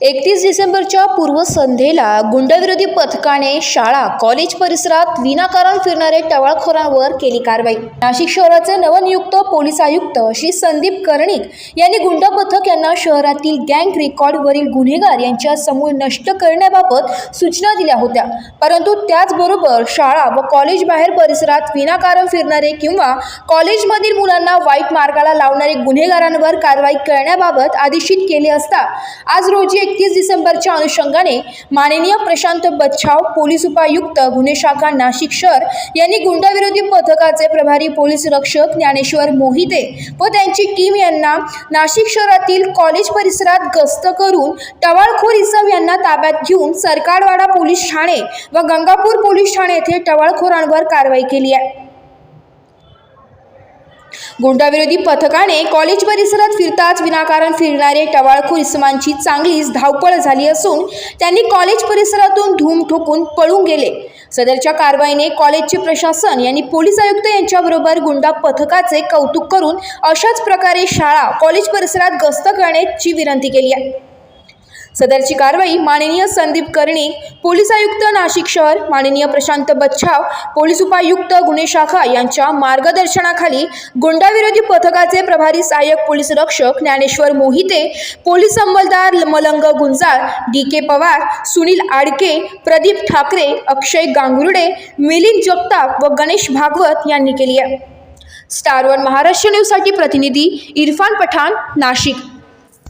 एकतीस डिसेंबरच्या पूर्वसंध्येला गुंडविरोधी पथकाने शाळा कॉलेज परिसरात विनाकारण फिरणारे टवाळखोरांवर केली कारवाई. नाशिक शहराचे नवनियुक्त पोलीस आयुक्त श्री संदीप कर्णिक यांनी गुंड पथक यांना शहरातील गँग रेकॉर्डवरील गुन्हेगार यांच्या समूळ नष्ट करण्याबाबत सूचना दिल्या होत्या. परंतु त्याचबरोबर शाळा व कॉलेज बाहेर परिसरात विनाकारण फिरणारे किंवा कॉलेजमधील मुलांना वाईट मार्गाला लावणारे गुन्हेगारांवर कारवाई करण्याबाबत आदेशित केले असता आज रोजी एकतीस डिसेंबरच्या अनुषंगाने माननीय प्रशांत बच्छाव पोलीस उपायुक्त गुन्हे शाखा नाशिक शहर यांनी गुंडाविरोधी पथकाचे प्रभारी पोलीस रक्षक ज्ञानेश्वर मोहिते व त्यांची टीम यांना नाशिक शहरातील कॉलेज परिसरात गस्त करून टवाळखोर इसम यांना ताब्यात घेऊन सरकारवाडा पोलीस ठाणे व गंगापूर पोलीस ठाणे येथे टवाळखोरांवर कारवाई केली आहे. गुंडाविरोधी पथकाने कॉलेज परिसरात फिरताच विनाकारण फिरणारे टवाळखोर इसमांची चांगलीच धावपळ झाली असून त्यांनी कॉलेज परिसरातून धूम ठोकून पळून गेले. सदरच्या कारवाईने कॉलेजचे प्रशासन यांनी पोलीस आयुक्त यांच्याबरोबर गुंडा पथकाचे कौतुक करून अशाच प्रकारे शाळा कॉलेज परिसरात गस्त करण्याची विनंती केली आहे. सदरची कारवाई माननीय संदीप कर्णिक पोलीस आयुक्त नाशिक शहर माननीय प्रशांत बच्छाव पोलीस उपायुक्त गुन्हे शाखा यांच्या मार्गदर्शनाखाली गुंडाविरोधी पथकाचे प्रभारी सहाय्यक पोलीस रक्षक ज्ञानेश्वर मोहिते पोलीस अंमलदार मलंग गुंजाळ डी के पवार सुनील आडके प्रदीप ठाकरे अक्षय गांगुर्डे मिलिंद जगताप व गणेश भागवत यांनी केली आहे. स्टार वन महाराष्ट्र न्यूजसाठी प्रतिनिधी इरफान पठाण नाशिक.